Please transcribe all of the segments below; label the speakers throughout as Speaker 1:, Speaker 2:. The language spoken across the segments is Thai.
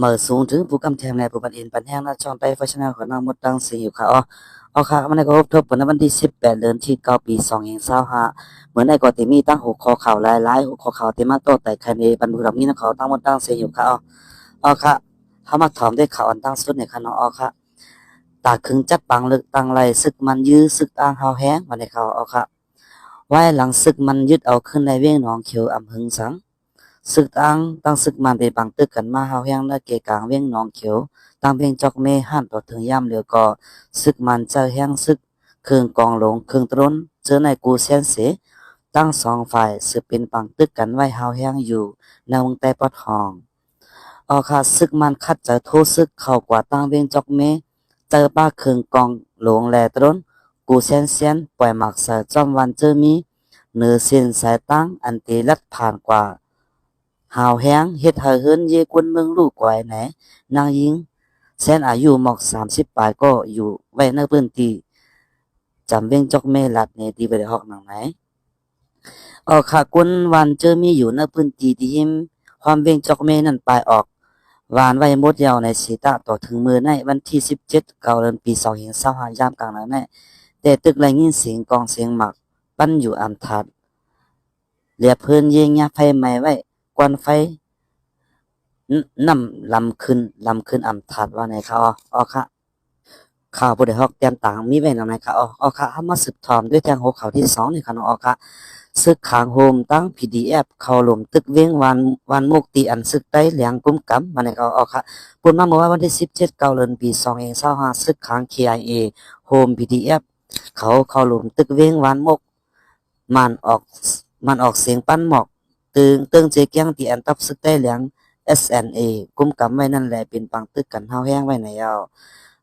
Speaker 1: เมื่อสูงถึงผู้กำแทงในผู้บันเอ็นปันแห้งน้าช่องใต้ฟาชนแนลของน้องมดดังสิอยู่ค่ะอ๋อเอาค่ะมันในก็พบทบผลในวันที่ 18 เดือนที่ 9 ปี2025เหมือนในก็ติมีตั้งหัวข้อข่าวหลายๆหัวข้อข่าวที่มาโตแต่คะแนนบรรพุธนี้นะเขาตั้งมดดังสิอยู่ค่ะอ๋อเอาค่ะเฮามาถอมด้วยข่าวอันตั้งสุดในค่ะเนาะอ๋อค่ะตาคึงจัดปังลือกตั้งไรศึกมันยื้อศึกอ้างเฮาแห้งวันในเขาเอาค่ะไว้หลังศึกมันยึดเอาขึ้นในเวียงหนองเขียวอำหึงสัง ศึกตั้งตั้งศึกมันไปบังตึกกันมาเฮาแห้งและเกกลางเวียงหนองเขียวตั้งเวียงจอกเมห้านต่อถึงย่ำเหลียวก็ศึกมันเจอแห้งศึกเครื่องกองหลงเครื่องตรนเจอในกูเซียนเสตั้งสองฝ่ายสืบเป็นปังตึกกันไว้เฮาแห้งอยู่ในวงใต้ปอดห้องออค่ะศึกมันคัดจอโทษศึกเข้ากว่าตั้งเวียงจอกเมเจอป้าเครื่องกองหลงแลตรนกูเซียนเซียนปล่อยหมักเสือจอมวันเจอมีเนื้อเส้นสายตั้งอันตีลัดผ่านกว่า หาวแห้งเฮ็ดให้เฮิรนเยกวนเมืองลูกกวยแหนนางหญิงแสนอายุหมอกสามสิบปลายก็อยู่ไว้ในพื้นที่จำเวียงจอกเมลัดเนตีไปได้ฮอกหนังไหนออกค่ะกวนวันเจอมีอยู่ในพื้นที่ที่หิมความเวียงจอกเมนั่นปลายออกวานไว้หมดยาวในสีตะต่อถึงมือในวันที่สิบเจ็ดเก้าเดือนปีสองหิงเศร้าหายามกลางนั้นแน่แต่ตึกไรยินเสียงกองเสียงหมัก ปั้นอยู่อำทัดเหลียเพิ่อนเยงยาไฟใหม่ไว้ กวนไฟนนำลำขึ้นลำขึ้นอำทัดว่าไหนคะอ๋ออ๋อค่ะข่าวผู้ใดฮอกเตรียมต่างมีไว้นำไหนคะอ๋ออ๋อค่ะเฮามาสืบทอมด้วยแทงหัวข่าวที่สองนี่ค่ะเนาะอ๋อค่ะซึกขางโฮมตั้ง PDF เข้าลมตึกเว้งวันวันมุกตีอันซึกได้เหลียงกุ้มกำมาในเขาเอาค่ะปุ่นมาเมื่อวันที่17เจ็ดก้าเดือนปี2025ซึกขาง KIA โฮม PDF เขาเข้าลมตึกเว้งวันมุกมันออกมันออกเสียงปั้นหมอก ตึงตึงเจเกียงตีอันตับซึกได้เหลียง SNA กุมกำไว้นั่นแหละเป็นปังตึกกันเฮาแห้งไว้ในเอา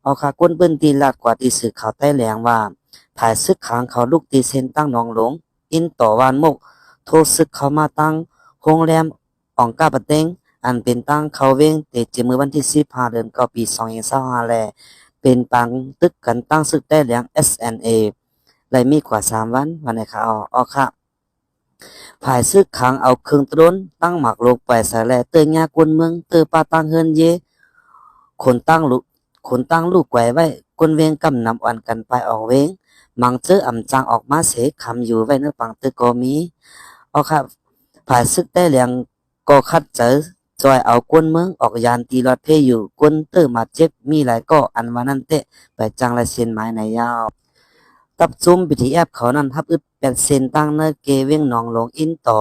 Speaker 1: เอาค่ะก้นเปิ้นตีลาดกว่าตีสื่อข่าวใต้แหลงว่าภายซึกขางเขาลูกตีเซนตั้งนองหลง อินต่อวานมก โทษซึกเขามาตั้งโรงแรมอ่องกาปะเต็งอันเป็นตั้งเขาเว้งเตจมือวันที่15เดือน9ปี2025แลเป็นปังตึกกันตั้งซึกได้เหลียง SNA เลมีกว่า3วันวันไหนคะอ๋ออ๋อค่ะ ภายซึกขังเอาเครื่องตรนตั้งหมักลงไปใส่แลเตยากวนเมืองเตอปาตังเฮินเยคนตั้งลูกคนตั้งลูกแกวไว้กวนเวงกำนำอ่อนกันไปออกเวงมังเจออ่ำจังออกมาเสคำอยู่ไว้ในปังเตึกก็มีเอาค่ะภายซึกได้เหลียงก็คัดเจอจอยเอากวนเมืองออกยานตีรถเพอยู่กวนเตอร์มาเจ็บมีหลายก็อันวานั่นเตะไปจังละเส้นไม้ในยาว ตับจุ่มพิธีแอบเขานั้นทับอึด เป็นเส้นตั้งเนเกเวียงหนองหลงอินต่อ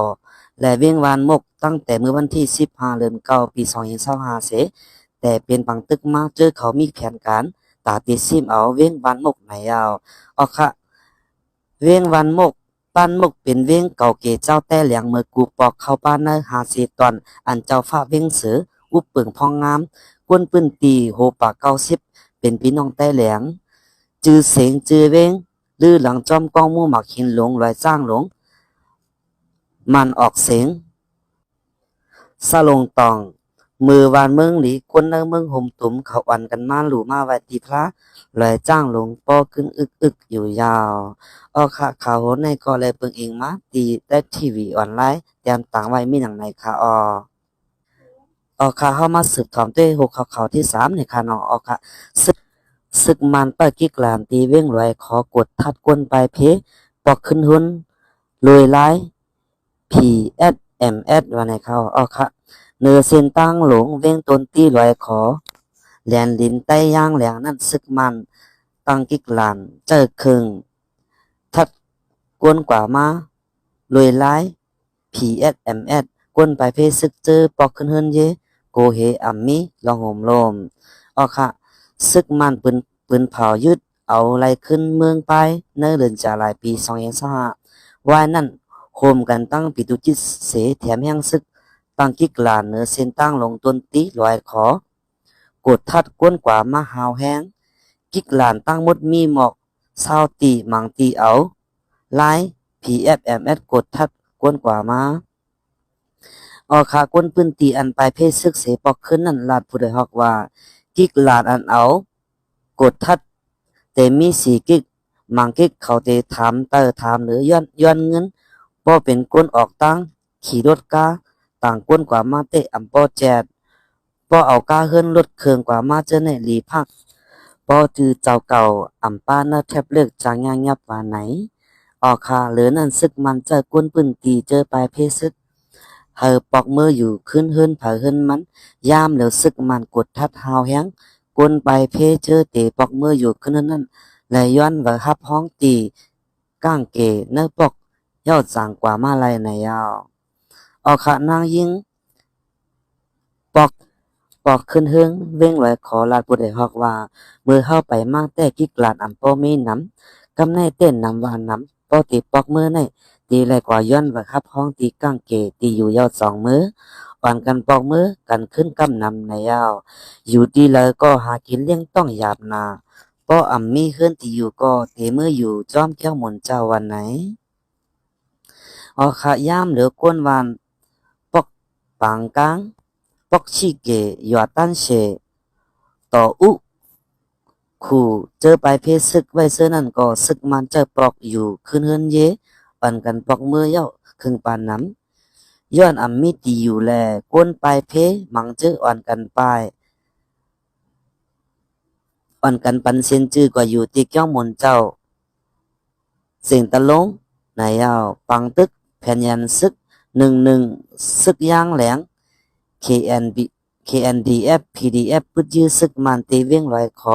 Speaker 1: และเวียงวานมกตั้งแต่เมื่อวันที่15เดือน9ปี2025เสแต่เป็นปังตึกมาเจอเขามีแผนการตาติซิมเอาเวียงวานมกในยาวออกค่ะเวียงวันมกป้านมกเป็นเวียงเก่าเกเจ้าแต่เหลียงเมื่อกูปอกเข้าป้านเนอหาสีตอน อันเจ้าฟ้าเวียงเสืออุบเปิงพองงาม กวนปืนตีโหปากเก้าสิบเป็นพี่น้องแต่เหลียง จือเสียงจือเวียง ลือหลังจอมกองมู่หมักหินหลงลอยจ้างหลง มันออกเสียงสะลงตอง มือวานเมืองหลีกวนเนอเมืองห่มตุ่มเขาอันกันมาหลู่มาไว้ตีพระลอยจ้างหลงปอขึ้นอึกอึกอยู่ยาวออกค่ะข่าวโหนในก็เลยเปิงเองมาตีได้ทีวีออนไลน์เตรียมต่างไว้มีหนังในค่ะออออกค่ะเข้ามาสืบถอมด้วยหกข่าวข่าที่สามในค่ะเนาะออกค่ะ ศึกมันเปิดกิกลามตีเว้งรวยขอกดทัดกวนไปเพปอกขึ้นหุนรวยไลาย PSMS ว่าในเขาออค่ะเนื้อเส้นตั้งหลงเว้งตนตีรวยขอแหลนลินใต้ย่างแหลงนั่นซึกมันตั้งกิกลานเจอครึ่งทัดกวนกว่ามาลวยไลาย PSMS กวนไปเพซึกเจอปอกขึ้นเฮินเยโกเฮอัมมีลองโหมลมออค่ะ ซึกมันปืนปืนเผายึดเอาไรขึ้นเมืองไปเนื้อเดือนจาหลายปีสองยังสหวายนั่นโฮมกันตั้งปิตุจิตเสแถมยังซึกตั้งกิกลานเนื้อเส้นตั้งลงต้นตีลอยขอกดทัดก้นกว่ามาหาวแห้งกิกหลานตั้งมดมีหมอกเศร้าตีมังตีเอาไลน์ PFMS กดทัดก้นกว่ามาออกขาก้นปืนตีอันไปเพศซึกเสปอกขึ้นนั่นลาดผู้ใดฮอกว่า กิกลานอันเอากดทัดแต่มีสีกิกมังกิกเขาเตถามเตอถามหรือย้อนย้อนเงินบ่เป็นก้นออกตั้งขี่รถกาต่างก้นกว่ามาเตะอำปอแจดปบ่เอาก้าเฮิรนลดเครื่องกว่ามาเจอในหลีพักบ่จือเจ้าเก่าอำป้าเนาแทบเลิกจางยางยับว่าไหนออกค่ะเหลือนั่นซึกมันเจอกวนปืนตีเจอปลายเพซึก เฮอปอกมืออยู่ขึ้นเฮิรนเผาเฮิรนมัน ยามแล้วซึกมันกดทัดหาวแฮงกวนไปเพเจอเตปอกมืออยู่ขึ้นนั่นและย้อนว่าฮับห้องตีก้างเกเนื้อปอกยอดจางกว่ามาลายในยาวออกค่ะนางยิงปอกปอกขึ้นเฮิงเว้งไว้ขอลาดผู้ใดฮอกว่ามือเข้าไปมากแต่กิกลาดอำป้อมีน้ำกำในเต้นนำวานน้ำป้อตีปอกมือใน ตีแลกว่าย้อนว่าครับห้องตีก้างเกตีอยู่ยอดสองมืออ่อนกันปอกมือกันขึ้นกำนำในยาว อยู่ดีเลยก็หากินเลี้ยงต้องหยาบนาป้ออ่ำมีขึ้นที่อยู่ก็เทมืออยู่จอมแก้วหมุนเจ้าวันไหนออขะย่ามเหลือกวนวานปอกปางกลางปอกชีเกหยอดตั้นเชต่ออุขู่เจอไปเพศศึกไว้เสื้อนั่นก็ศึกมันเจอปลอกอยู่ขึ้นเฮือนเย ปันกันปอกมือเย้าคึงปานน้ำย้อนอ่ำมีตีอยู่แลกวนไปเพมังเจออ่อนกันไปอ่อนกันปันเซียนจื้อกว่าอยู่ตีเกี้ยวหมุนเจ้า เสียงตะลงนายยาปังตึกแผ่นยันซึกหนึ่งหนึ่งซึกย่างแหลง KNB KNDF PDF ปึดยื้อซึกมันตีเวียงลอยขอ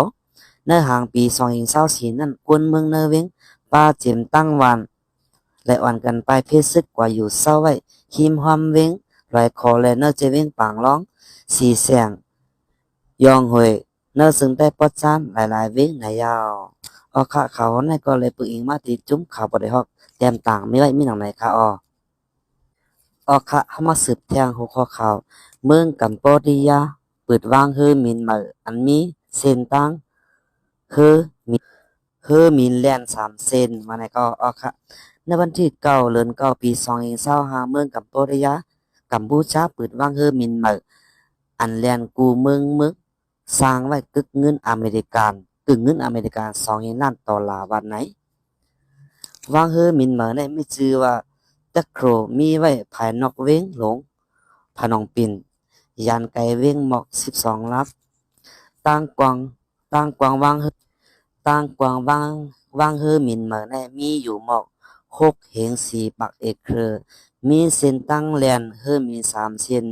Speaker 1: เนื้อหางปีสองหิงเศร้าสีนั่นกวนเมืองเนื้อเวียงป้าเจียมตั้งวัน และอ่อนกันไปเพศซึกกว่าอยู่เศร้าไว้คิมหอมเวียงลอยคอและเนอเจเวียงปางร้องสีแสงยองหวยเนอซึ่งได้ปอดจานหลายๆเวียงในยาวออค่ะเขาในก็เลยปึกอิงมาตีจุ้มข่าวบไดฮอกแต้มต่างไม่ไว้มีหนังไหนค่ะออออค่ะเฮามาสืบแทงหัวข้อข่าว เมืองกัมพูชาเปิดวางเฮอมินมาอันมีเส้นตังเฮอมิ เฮอมินแลนด์สามเส้นมาในก็ออกค่ะในวันที่เก้าเดือนเก้าปีสองเองเศร้าหาเมืองกัมพูชากัมพูชาเปิดว่างเฮอร์มินเมาอันแลนกูเมืองเมือสร้างไว้กึกเงินอเมริกันกึ่งเงินอเมริกันสองล้านดอลลาร์วันไหนว่างเฮอร์มินเมาในไม่ชื่อว่าตะโครมีไว้ภายนอกเว้งหลงพนองปินยานไกเว้งหมอกสิบสองลับตั้งกวางตั้งกวางว่างเฮอ ตั้งกวางวางวางเฮอมินเหมือในมีอยู่หมอกหกเหงสีปักเอกเครือมีเส้นตั้งแลนเฮอมีสามเส้น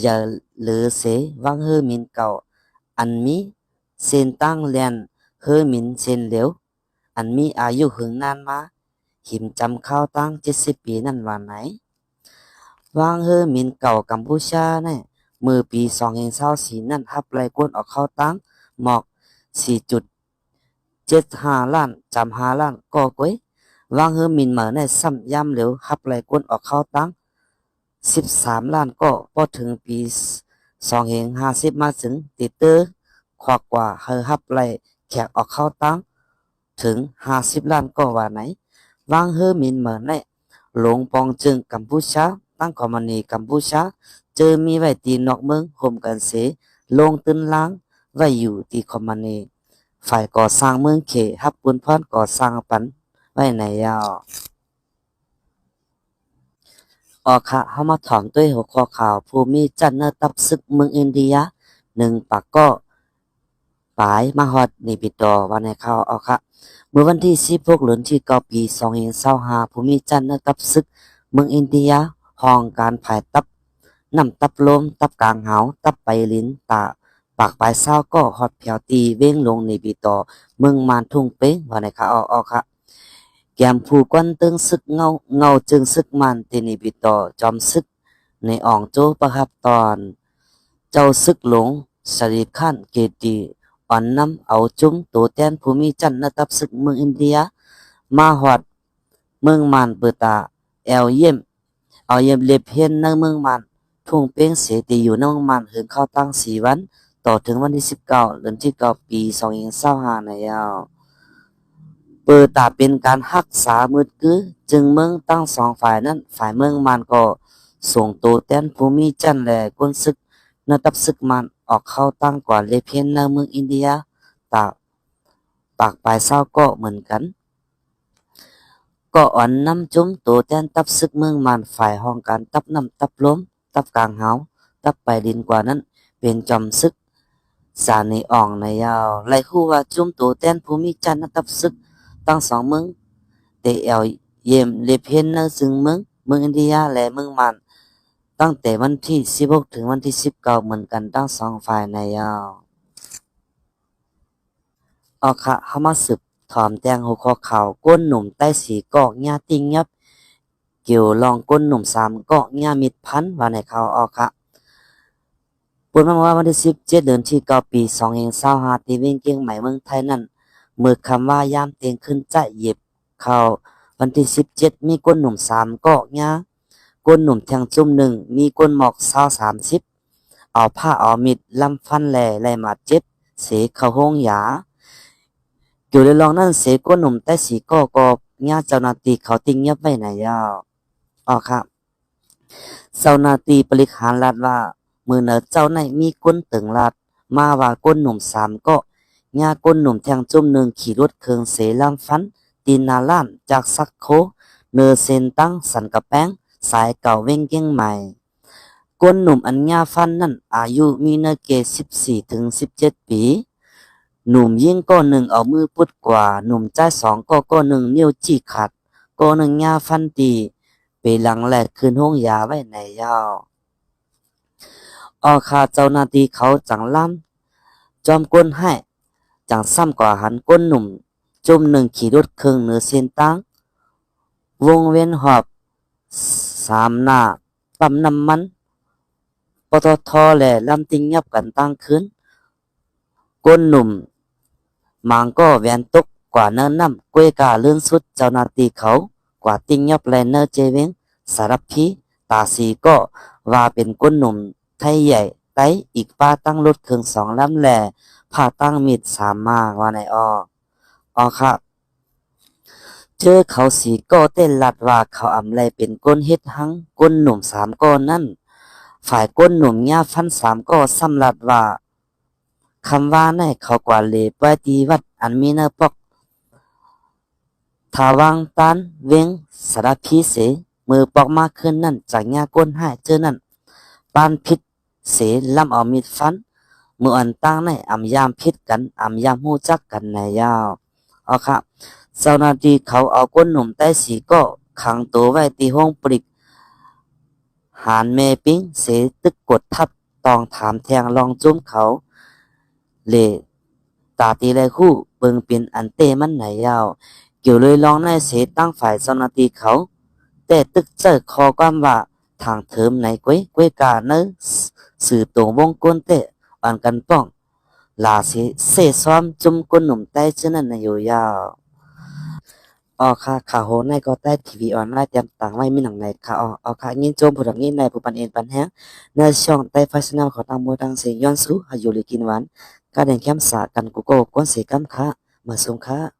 Speaker 1: อย่าเหลือเสวางเฮอมินเก่า อันมีเส้นตั้งแลนเฮอมินเส้นเหลวอันมีอายุหึงนานมาหิมจำข้าวตั้งเจ็ดสิบปีนั่นวันไหนวางเฮอมินเก่ากัมพูชาเนี่ยมือปีสองเองเศร้าสีนั่นฮับไรกวนออกข้าวตั้งหมอกสี่จุด เจ็ดห้าล้านจำห้าล้านก็ก้อยวางเฮอมินเหมือในซ้ำย่ำเหลวฮับไรกวนออกเข้าตั้งสิบสามล้านก็พอถึงปีสองเองห้าสิบมาถึงติดเตอร์ขวากว่าเฮอฮับไรแขกออกเข้าตั้งถึงห้าสิบล้านก็ว่าไหนวางเฮอมินเหมือนในหลงปองจึงกัมพูชาตั้งคอมมานีกัมพูชาเจอมีไว้ตีนอกเมืองห่มกันเสลงตึนล้างไว้อยู่ตีคอมมานี ฝ่ายก่อสร้างเมืองเขฮับปุนพรก่อสร้างปันไว้ในยาวออกค่ะเฮามาถอมด้วยหัวข้อข่าว ภูมิจันเนอร์ตับศึกเมืองอินเดียหนึ่งปากก็ปลายมาฮอดนิปิดอวันในข่าวออกค่ะเมื่อวันที่16เดือนที่9ปี2025ภูมิจันทร์ตับศึกเมืองอินเดียห้องการผายตับน้ำตับลมตับกลางหาวตับไปลิ้นตา ปากปลายเศร้าก็ฮอดแผวตีเว้งลงในปีต่อเมืองมานทุ่งเป้งว่าในค่ะออกออกค่ะแกมผู้กวนตึงซึกเงาเงาจึงซึกมันตีนิปีต่อจอมซึกในอ่องโจประครับตอน เจ้าซึกหลงสริขั้นเกตีอ่อนน้ำเอาจุ้มตัวแทนภูมิจันทร์ตับศึกเมืองอินเดีย มาฮอดเมืองมานเปิดตาแอลเยี่ยมเอาเยี่ยมเล็บเพียนในเมืองมานทุ่งเป้งเสตีอยู่ในเมืองมานถึงเข้าตั้งสี่วัน ต่อถึงวันที่สิบเก้าเดือนที่เก้าปีสองพันเศร้าห้าในยาวเปิดตาเป็นการรักษามืดกือจึงเมืองตั้งสองฝ่ายนั้น ฝ่ายเมืองมานก็ส่งตัวแทนภูมิจันทร์และกวนศึกนตับศึกมันออกเข้าตั้งก่อนเลเพียนในเมืองอินเดียตากปากปลายเศร้าก็เหมือนกัน ก็อ่อนน้ำจุ้มตัวแทนตับซึกเมืองมันฝ่ายห้องการตับน้ำตับล้ม ตับกลางเหาตับไปดินกว่านั้น เป็นจอมซึก สาในอ่องในยาวไล่คู่ว่าจุ่มตัวแต้นภูมิจันทร์นัตับซึกตั้งสองเมืองเตเอลเยมเลเพนนอร์ซึ่งเมืองเมืองอินเดียและเมืองมันตั้งแต่วันที่16ถึงวันที่19เก้าเหมือนกันทั้งสองฝ่ายในยาวออค่ะฮามาสืบถอมแตงหัวข้อข่าวก้นหนุ่มใต้สีกอกญาติงยับ เกี่ยวลองก้นหนุ่มสามกอกญามิดพันว่าในข่าวออค่ะ ปุณมาว่าวันที่17เจ็ดเดือนที่9ปี2025ที่เวียงเกียงใหม่เมืองไทยนั้นเมื่อคำว่ายามเตียงขึ้นจะเหยียบเข้าวันที่17มีก้นหนุ่มสามเกอกญาก้นหนุ่มแทงจุ่มหนึ่งมีก้นหมอก20 30เอาผ้าเอามิดลำฟันแหล่ไล่มาเจ็บเสเข้าห้องยาเกี่ยวเลองนั่นเสก้นหนุ่มแต่สีก็ก็ญาเจ้าหน้าที่เขาติงเงียบไว้ไหนยาวอ๋อครับเจ้าหน้าที่บริหารรัฐว่า มือเนอเจ้าในมีก้นตึงลาดมาว่าก้นหนุ่มสามก็ญาก้นหนุ่มแทงจุ่มหนึ่งขี่รถเครื่องเสลำฟัน ตีนาล้านจากซักโค เนอเซนตั้งสันกะแป้ง สายเก่าเว้งเก้งใหม่ก้นหนุ่มอันญาฟันนั่นอายุมีเนเกสิบสี่ถึงสิบเจ็ดปี หนุ่มยิ่งก็หนึ่งเอามือปุดกว่า หนุ่มใจสองก็ก็หนึ่งนิ้วจี้ขัด ก็หนึ่งญาฟันตีไปหลังแหลกคืนห้องยาไว้ในยาว ออคาเจ้าหน้าที่เขาจังล่ำจอมก้นให้จังซ้ำกว่าหันก้นหนุ่ม จุ่มหนึ่งขี่รถเครื่องเหนือเส้นตั้งวงเวียนหอบสามหน้าปั๊มน้ำมันปตทแหละลำติงยับกันตั้งคืนก้นหนุ่มมางก็แวนตกกว่าเนินน้ำกล้วยกาเลื่อนสุดเจ้าหน้าที่เขา กว่าติงยับแลเนอร์เจเวงสารพีตาสีก็ว่าเป็นก้นหนุ่ม ไทยใหญ่ไต้อีกป้าตั้งรถเครื่องสองลำแหล่ผ่าตั้งมีดสามมาว่าในออออครับ เจอเขาสีก็เต้นลัดว่าเขาอำไรเป็นก้นเฮ็ดหังก้นหนุ่มสามก้อนนั่นฝ่ายก้นหนุ่มญาฟันสามก็สำลัดว่าคำว่าในเขากว่าเลปไว้ตีวัดอันมีเนอปอกทาวังตันเวงสารพีเสมือปอกมากขึ้นนั่นจากญาก้นให้เจอนั่นปานพิษ เสลำเอามีดฟันมืออันตั้งในอำยามพิษกันอำยามหู้จักกันในยาวเอาครับเจ้าหน้าที่เขาเอาก้นหนุ่มใต้สีก็ขังตัวไว้ที่ห้องปริก หานเมปิ้งเสตึกกดทับตองถามแทงลองจุ้มเขา เลตาตีไรคู่เบิงเป็นอันเต้มันไหนยาว เกี่ยวเลยลองในเสตั้งฝ่ายเจ้าหน้าที่เขา แต่ตึกเจอคอความว่าทางเถิมไหนก้วยก้วยกาเนอ สื่อตรงวงกลเตะอันกันป้องลาเสเสซ้อมจุ่มก้นหนุ่มใต้เช่นนั้นนอยู่ยาวออค่ะข่าวโหในก็ใต้ทีวีออนไลน์เตรียมต่างไว้มีหนังในค่ะออออค่ะยินโจมผู้ดังยินในผู้ปันเอ็นปันแฮงในช่องใต้ฟาชนาของทางมดังเสียงย้อนสู้อายุหรือกินหวานการแดงแคมสากันกุโก้ก้นเสีกัมค่ะมาส่งค่ะ